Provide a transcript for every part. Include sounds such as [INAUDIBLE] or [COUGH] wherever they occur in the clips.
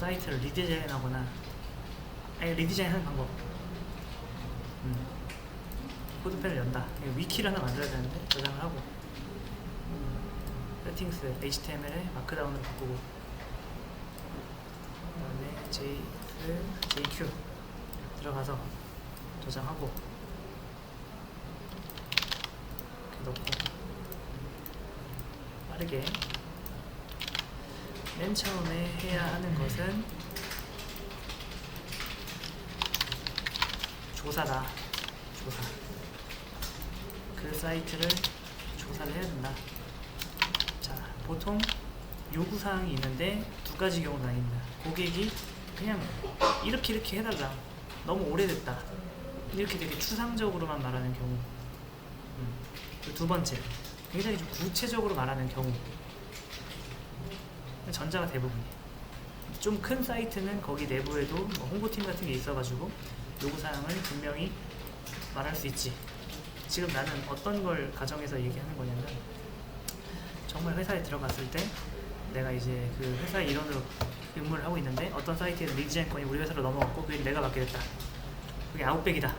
사이트를 리디자인하거나 아니 리디자인하는 방법. 음. 코드펜을 연다. 위키를 하나 만들어야 되는데 저장을 하고. 음. 세팅스 HTML에 마크다운으로 바꾸고. 그다음에 JS, JQ 들어가서 저장하고. 이렇게 넣고. 빠르게 맨 처음에 해야 하는 것은 조사다. 조사. 그 사이트를 조사를 해야 된다. 자, 보통 요구사항이 있는데 두 가지 경우가 있다. 고객이 그냥 이렇게 이렇게 해달라. 너무 오래됐다. 이렇게 되게 추상적으로만 말하는 경우. 음. 그두 번째, 굉장히 좀 구체적으로 말하는 경우. 전자가 대부분이에요. 좀 큰 사이트는 거기 내부에도 뭐 홍보팀 같은 게 있어가지고 요구사항을 분명히 말할 수 있지. 지금 나는 어떤 걸 가정해서 얘기하는 거냐면 정말 회사에 들어갔을 때 내가 이제 그 회사 일원으로 근무를 하고 있는데 어떤 사이트에서 리디자인권이 우리 회사로 넘어갔고 그게 내가 맡게 됐다. 그게 아웃백이다.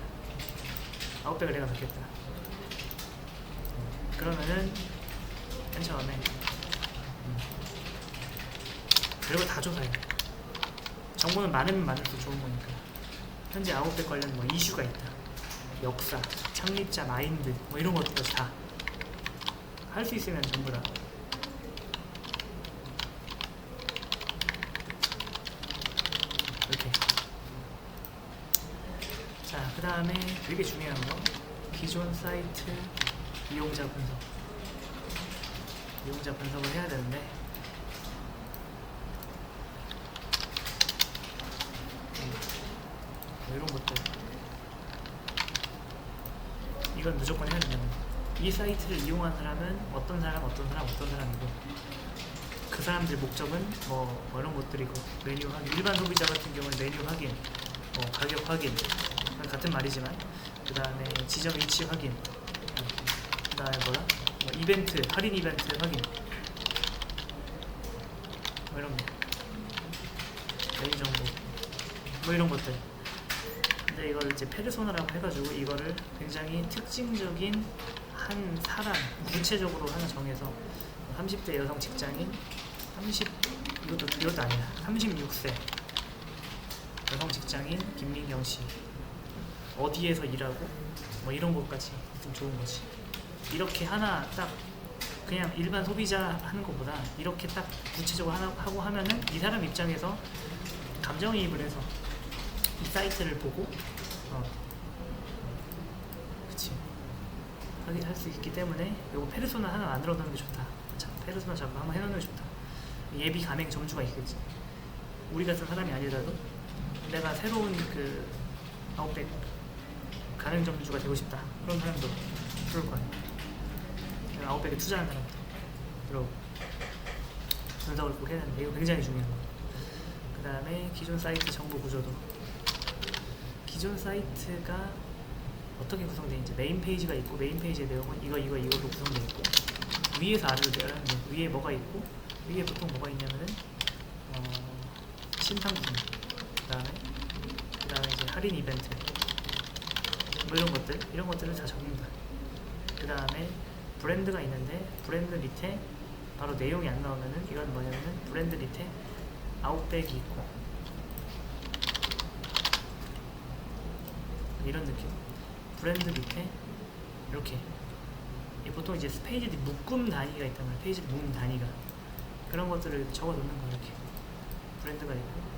아웃백을 내가 맡겠다. 그러면은 맨 처음에 음, 별거 다 조사해. 정보는 많으면 많을수록 좋은 거니까. 현재 아웃백 관련 뭐 이슈가 있다. 역사, 창립자 마인드, 뭐 이런 것들까지 다. 할 수 있으면 전부 다. 이렇게. 자, 그 다음에 되게 중요한 거. 기존 사이트 이용자 분석. 이용자 분석을 해야 되는데, 뭐 이런 것들. 이건 무조건 해야 된다는 거이 사이트를 이용한 사람은 어떤 사람 어떤 사람 어떤 사람이고 그 사람들 목적은 뭐, 뭐 이런 것들이고 메뉴 확인. 일반 소비자 같은 경우는 메뉴 확인 뭐 가격 확인 같은 말이지만 그 다음에 지점 위치 확인 그 다음에 뭐야? 뭐 이벤트 할인 이벤트 확인. 뭐 이런 거. 메뉴 정보. 뭐 이런 것들 이걸 이제 페르소나라고 해가지고 이거를 굉장히 특징적인 한 사람 구체적으로 하나 정해서 30대 여성 직장인 30 이것도 이것도 아니야. 36세 여성 직장인 김민경 씨. 어디에서 일하고 뭐 이런 것까지 좀 좋은 거지. 이렇게 하나 딱 그냥 일반 소비자 하는 것보다 이렇게 딱 구체적으로 하나 하고 하면은 이 사람 입장에서 감정이입을 해서 이 사이트를 보고 어. 그치. 하긴 할수 있기 때문에 요거 페르소나 하나 만들어 놓는 게 좋다. 자 페르소나 잡고 한번 해놓는 게 좋다. 예비 가맹 점주가 있겠지. 우리 같은 사람이 아니더라도 내가 새로운 그 아웃백 가맹 점주가 되고 싶다. 그런 사람도 들어올 거 아니야 아웃백에 투자한 사람도. 들어오고 분석을 꼭 해야 되는데 이거 굉장히 중요한 거. 그 다음에 기존 사이트 정보 구조도 기존 사이트가 어떻게 구성되어 있는지 메인 페이지가 있고 메인 페이지의 내용은 이거 이거 이걸로 구성되어 있고 위에서 아래로 내려가는 위에 뭐가 있고 위에 보통 뭐가 있냐면은 어, 신상 구성 그 다음에 그 다음에 이제 할인 이벤트 뭐 이런 것들 이런 것들을 다 적는다. 그 다음에 브랜드가 있는데 브랜드 밑에 바로 내용이 안 나오면은 이건 뭐냐면은 브랜드 밑에 아웃백이 있고 이런 느낌. 브랜드 밑에 이렇게. 이 보통 이제 페이지 묶음 단위가 있단 말이야 페이지 묶음 단위가. 그런 것들을 적어 놓는 거야 이렇게. 브랜드가 있고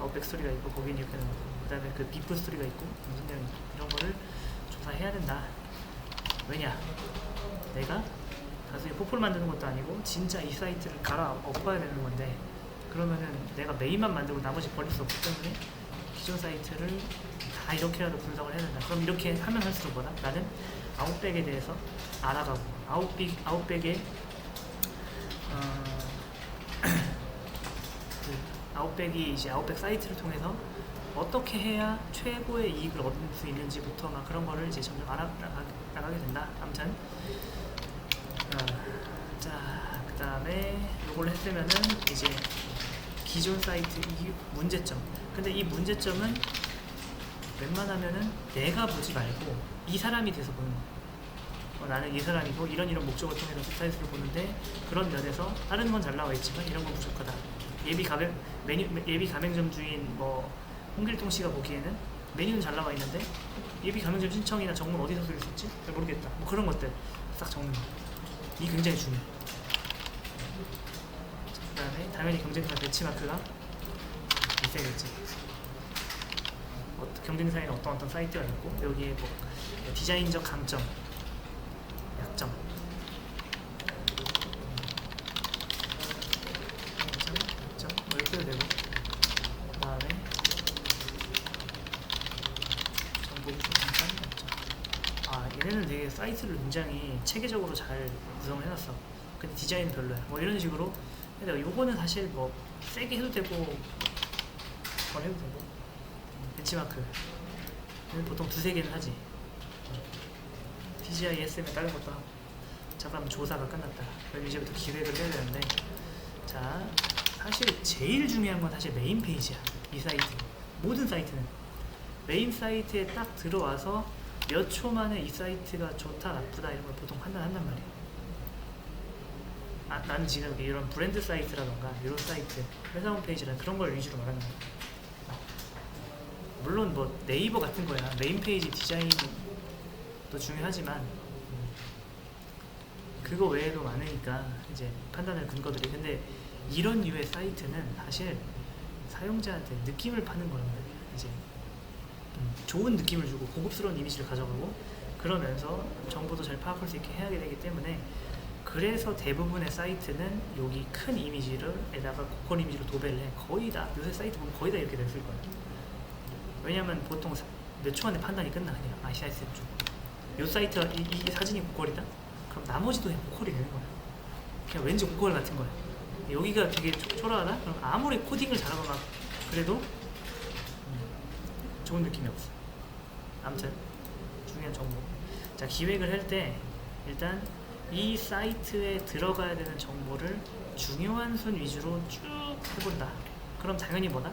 아웃백 스토리가 있고 거기는 이렇게 나오고 그 다음에 그 비프 스토리가 있고 무슨 내용 이런 거를 조사해야 된다. 왜냐? 내가 나중에 포폴 만드는 것도 아니고 진짜 이 사이트를 갈아 엎어야 되는 건데 그러면은 내가 메인만 만들고 나머지 버릴 수 없기 때문에 기존 사이트를 다 이렇게라도 분석을 해야 된다. 그럼 이렇게 하면 할수록 뭐다? 나는 아웃백에 대해서 알아가고 아웃백 아웃백의 어, [CLEARS THROAT] 그 아웃백이 이제 아웃백 사이트를 통해서 어떻게 해야 최고의 이익을 얻을 수 있는지부터 막 그런 거를 이제 점점 알아 나가게 된다. 아무튼 어, 자, 그 다음에 요걸 했으면은 이제 기존 사이트 이 문제점. 근데 이 문제점은 웬만하면은 내가 보지 말고 이 사람이 돼서 보는 거야. 어, 나는 이 사람이고 이런 이런 목적을 통해서 사이트를 보는데 그런 면에서 다른 건 잘 나와 있지만 이런 건 부족하다. 예비 가맹 메뉴 예비 가맹점 주인 뭐 홍길동 씨가 보기에는 메뉴는 잘 나와 있는데 예비 가맹점 신청이나 정문 어디서 쓸 수 있지? 잘 모르겠다. 뭐 그런 것들 싹 적는 거. 이 굉장히 중요해. 그 다음에 당연히 경쟁사 배치마크가 있어야겠지. 어, 경쟁사에는 어떤 어떤 사이트가 있고 여기에 뭐 디자인적 강점, 약점, 약점 뭐 이렇게 해도 되고 그 다음에 정보 잠깐 약점. 아 얘네는 되게 사이트를 굉장히 체계적으로 잘 구성을 해놨어. 근데 디자인은 별로야. 뭐 이런 식으로. 근데 요거는 사실 뭐 세게 해도 되고 덜 해도 되고 벤치마크 얘는 보통 두세 개는 하지. DJI SM에 다른 것도 하고. 자 그럼 조사가 끝났다. 그럼 이제부터 기획을 해야 되는데 자 사실 제일 중요한 건 사실 메인 페이지야. 이 사이트 모든 사이트는 메인 사이트에 딱 들어와서 몇 초 만에 이 사이트가 좋다 나쁘다 이런 걸 보통 판단한단 말이야. 아, 나는 지금 이런 브랜드 사이트라던가 이런 사이트, 회사 홈페이지나 그런 걸 위주로 말하는 거야. 물론 뭐 네이버 같은 거야. 메인 페이지 디자인도 중요하지만 음, 그거 외에도 많으니까 이제 판단할 근거들이 근데 이런 류의 사이트는 사실 사용자한테 느낌을 파는 거란 말이야. 이제 음, 좋은 느낌을 주고 고급스러운 이미지를 가져가고 그러면서 정보도 잘 파악할 수 있게 해야 되기 때문에 그래서 대부분의 사이트는 여기 큰 이미지를 에다가 고퀄 이미지로 도배를 해 거의 다 요새 사이트 보면 거의 다 이렇게 됐을 거예요 왜냐면 보통 몇 초 안에 판단이 끝나 그냥. 아, 이 사이트 좀요 사이트가 이, 이 사진이 고퀄이다? 그럼 나머지도 그냥 고퀄이 되는 거야. 그냥 왠지 고퀄 같은 거야. 여기가 되게 초- 초라하다? 그럼 아무리 코딩을 잘하고 막 그래도 음, 좋은 느낌이 없어. 아무튼 중요한 정보. 자 기획을 할 때 일단 이 사이트에 들어가야 되는 정보를 중요한 순 위주로 쭉 해본다. 그럼 당연히 뭐다?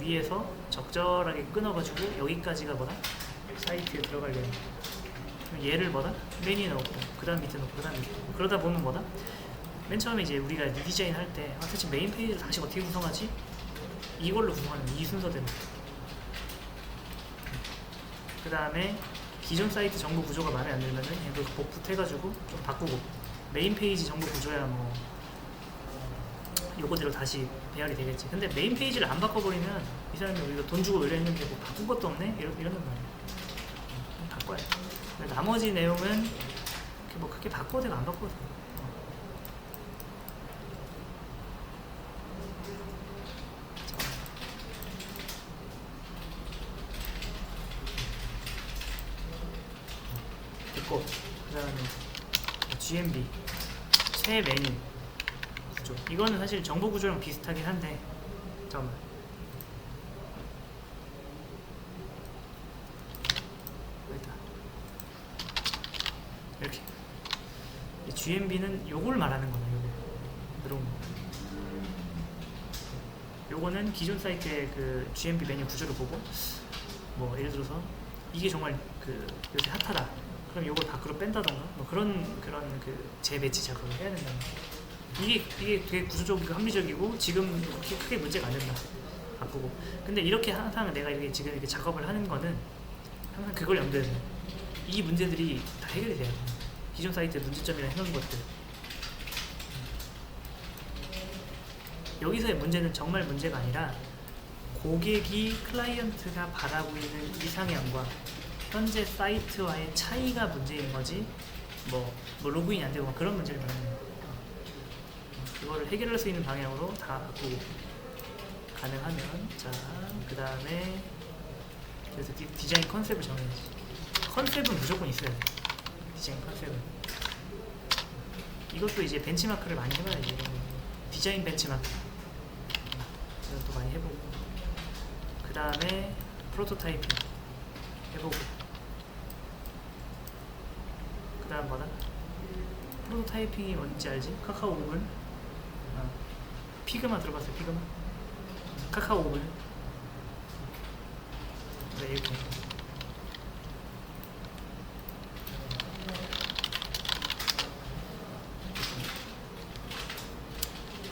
위에서 적절하게 끊어가지고 여기까지가 뭐다? 사이트에 들어가려면 얘를 뭐다? 메뉴에 넣고 그 다음 밑에 넣고 그 다음 밑에 넣고 그러다 보면 뭐다? 맨 처음에 이제 우리가 리디자인 할 때 아, 대체 메인 페이지를 다시 어떻게 구성하지? 이걸로 구성하는 이 순서대로 그 다음에 기존 사이트 정보 구조가 마음에 안 들면은 얘도 복붙해가지고 좀 바꾸고 메인 페이지 정보 구조야 뭐 요거대로 다시 배열이 되겠지. 근데 메인 페이지를 안 바꿔버리면 이 사람이 우리가 돈 주고 의뢰했는데 뭐 바꾼 것도 없네? 이러, 이러는 말이야. 음, 바꿔야 돼. 나머지 내용은 뭐 크게 바꿔도 되고 안 바꿔도 돼. 어. 그 다음에 GMB 새 메뉴 구조 이거는 사실 정보 구조랑 비슷하긴 한데 잠깐만. 여기다. 이렇게. 이 GMB는 요걸 말하는 거네 요거 이런 거. 요거는 기존 사이트의 그 GMB 메뉴 구조를 보고 뭐 예를 들어서 이게 정말 그 요새 핫하다. 그럼 요걸 밖으로 뺀다던가? 뭐 그런 그런 그 재배치 작업을 해야 된다는 거. 이게 이게 되게 구조적이고 합리적이고 지금 그렇게 크게 문제가 안 된다. 바꾸고. 근데 이렇게 항상 내가 이렇게 지금 이렇게 작업을 하는 거는 항상 그걸 염두에 둬. 이 문제들이 다 해결이 돼요. 기존 사이트 문제점이라 해놓은 것들. 여기서의 문제는 정말 문제가 아니라 고객이 클라이언트가 바라고 있는 이상향과 현재 사이트와의 차이가 문제인 거지 뭐, 뭐 로그인이 안 되고 막 그런 문제를 말하는 거야 그거를 해결할 수 있는 방향으로 다 바꾸고 가능하면 자그 다음에 그래서 디, 디자인 컨셉을 정해야지 컨셉은 무조건 있어야 돼 디자인 컨셉은 이것도 이제 벤치마크를 많이 해봐야지. 디자인 벤치마크 이것도 많이 해보고 그 다음에 프로토타이핑 해보고 그 다음 뭐다? 프로토타이핑이 뭔지 알지? 카카오 5분 어. 피그마 들어봤어요 피그마? 카카오 오븐 네 이렇게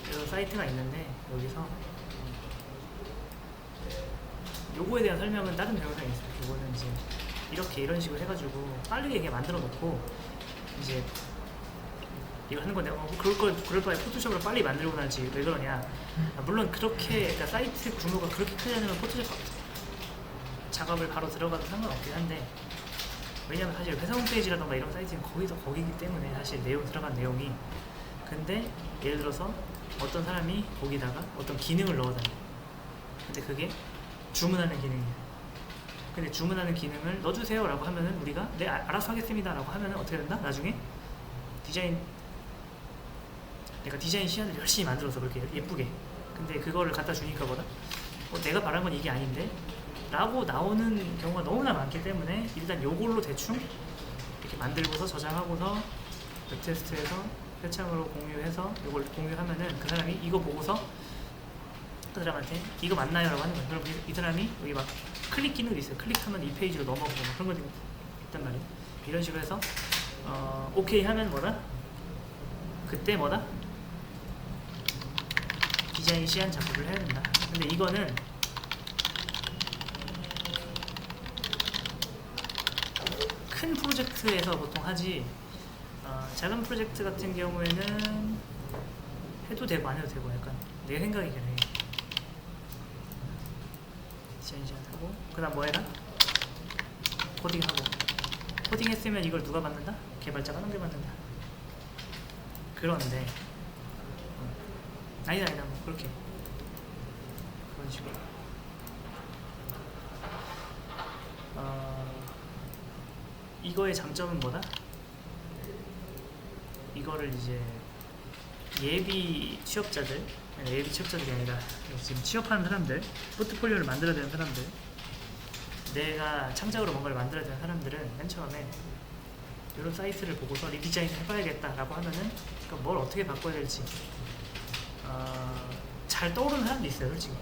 그래서 사이트가 있는데 여기서 요거에 대한 설명은 다른 동영상에 있어요. 요거는 이제 이렇게 이런 식으로 해가지고 빠르게 이게 만들어 놓고 이제 이거 하는 건데 어, 그럴 걸 그럴 바에 포토샵으로 빨리 만들고 나지. 왜 그러냐. 아, 물론 그렇게 그러니까 사이트 규모가 그렇게 크지 않으면 포토샵 작업을 바로 들어가도 상관없긴 한데 왜냐면 사실 회사 홈페이지라던가 이런 사이트는 거기서 거기기 때문에 사실 내용 들어간 내용이. 근데 예를 들어서 어떤 사람이 거기다가 어떤 기능을 넣어달래 근데 그게 주문하는 기능이야. 근데 주문하는 기능을 넣어주세요 라고 하면은 우리가 네 아- 알아서 하겠습니다 라고 하면은 어떻게 된다? 나중에 디자인 내가 디자인 시안을 열심히 만들어서 그렇게 예쁘게 근데 그거를 갖다 주니까 뭐다? 어, 내가 바란 건 이게 아닌데? 라고 나오는 경우가 너무나 많기 때문에 일단 요걸로 대충 이렇게 만들고서 저장하고서 웹테스트해서 회창으로 공유해서 이걸 공유하면은 그 사람이 이거 보고서 그 사람한테 이거 맞나요? 라고 하는 거예요. 그럼 이- 이 사람이 여기 막 클릭 기능이 있어요. 클릭하면 이 페이지로 넘어가고 막 그런 것들이 있단 말이에요. 이런 식으로 해서 어, 오케이 하면 뭐다? 그때 뭐다? 디자인 시안 작업을 해야 된다. 근데 이거는 큰 프로젝트에서 보통 하지 어, 작은 프로젝트 같은 경우에는 해도 되고 안 해도 되고 약간 내 생각이 그래 디자인 시작하고 그 다음 뭐 해라? 코딩하고 코딩했으면 이걸 누가 만든다? 개발자가 넘겨받는다 그런데 어, 아니다 아니다 뭐 그렇게 그런 식으로 어, 이거의 장점은 뭐다? 이거를 이제 예비 취업자들 예비 취업자들이 아니라 지금 취업하는 사람들 포트폴리오를 만들어야 되는 사람들 내가 창작으로 뭔가를 만들어야 되는 사람들은 맨 처음에 이런 사이트를 보고서 리디자인 해봐야겠다라고 하면은 그러니까 뭘 어떻게 바꿔야 될지 어, 잘 떠오르는 사람도 있어요 솔직히.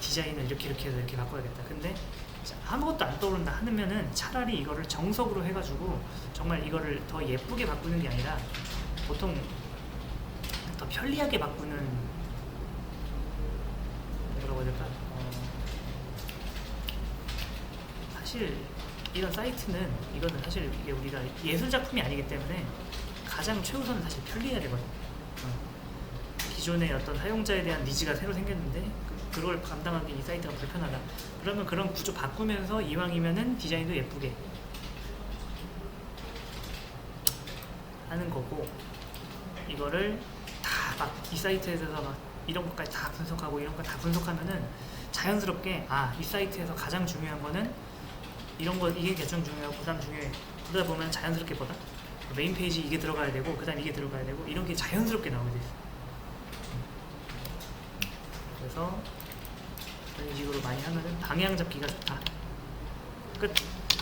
디자인을 이렇게 이렇게 해서 이렇게 바꿔야겠다. 근데 자, 아무것도 안 떠오른다 하면은 차라리 이거를 정석으로 해가지고 정말 이거를 더 예쁘게 바꾸는 게 아니라 보통 더 편리하게 바꾸는 뭐라고 해야 될까? 어, 사실 이런 사이트는 이거는 사실 이게 우리가 예술 작품이 아니기 때문에 가장 최우선은 사실 편리해야 되거든요. 어. 기존의 어떤 사용자에 대한 니즈가 새로 생겼는데 그- 그걸 감당하기 이 사이트가 불편하다. 그러면 그런 구조 바꾸면서 이왕이면은 디자인도 예쁘게 하는 거고 이거를 다 막 이 사이트에서 막 이런 것까지 다 분석하고 이런 거 다 분석하면은 자연스럽게 아 이 사이트에서 가장 중요한 거는 이런 거 이게 가장 중요하고 그다음 중요해 그러다 보면 자연스럽게 보다 메인 페이지 이게 들어가야 되고 그다음 이게 들어가야 되고 이런 게 자연스럽게 나오게 돼 있어. 그래서 이런 식으로 많이 하면은 방향 잡기가 좋다. 끝.